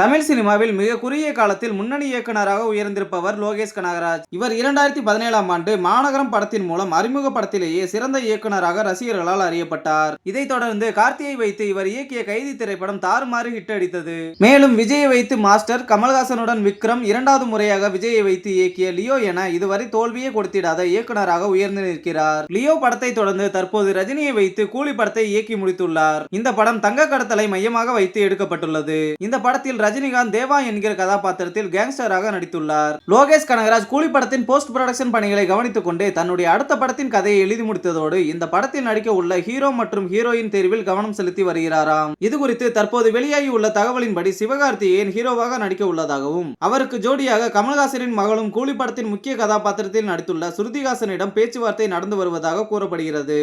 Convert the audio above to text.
தமிழ் சினிமாவில் மிக குறுகிய காலத்தில் முன்னணி இயக்குநராக உயர்ந்திருப்பவர் லோகேஷ் கனகராஜ். இவர் இரண்டாயிரத்தி பதினேழாம் ஆண்டு மாநகரம் படத்தின் மூலம் அறிமுக படத்திலேயே சிறந்த இயக்குநராக ரசிகர்களால் அறியப்பட்டார். இதைத் தொடர்ந்து கார்த்தியை வைத்து இவர் இயக்கிய கைதி திரைப்படம் தாறுமாறு ஹிட் அடித்தது. மேலும் விஜயை வைத்து மாஸ்டர் கமல்ஹாசனுடன் விக்ரம் இரண்டாவது முறையாக விஜயை வைத்து இயக்கிய லியோ என இதுவரை தோல்வியே கொடுத்திடாத இயக்குநராக உயர்ந்து நிற்கிறார். லியோ படத்தை தொடர்ந்து தற்போது ரஜினியை வைத்து கூலி படத்தை இயக்கி முடித்துள்ளார். இந்த படம் தங்க கடத்தலை மையமாக வைத்து எடுக்கப்பட்டுள்ளது. இந்த படத்தில் ரஜினிகாந்த் தேவா என்கிற கதாபாத்திரத்தில் கேங்ஸ்டராக நடித்துள்ளார். லோகேஷ் கனகராஜ் கூலி படத்தின் போஸ்ட் ப்ரொடக்ஷன் பணிகளை கவனித்துக் கொண்டே தன்னுடைய அடுத்த படத்தின் கதையை எழுதி முடித்ததோடு இந்த படத்தில் நடிக்க உள்ள ஹீரோ மற்றும் ஹீரோயின் தேர்வில் கவனம் செலுத்தி வருகிறாராம். இது குறித்து தற்போது வெளியாகி உள்ள தகவலின்படி சிவகார்த்திகேயன் ஹீரோவாக நடிக்க உள்ளதாகவும் அவருக்கு ஜோடியாக கமல்ஹாசனின் மகளும் கூலி படத்தின் முக்கிய கதாபாத்திரத்தில் நடித்துள்ள ஸ்ருதிஹாசனிடம் பேச்சுவார்த்தை நடந்து வருவதாக கூறப்படுகிறது.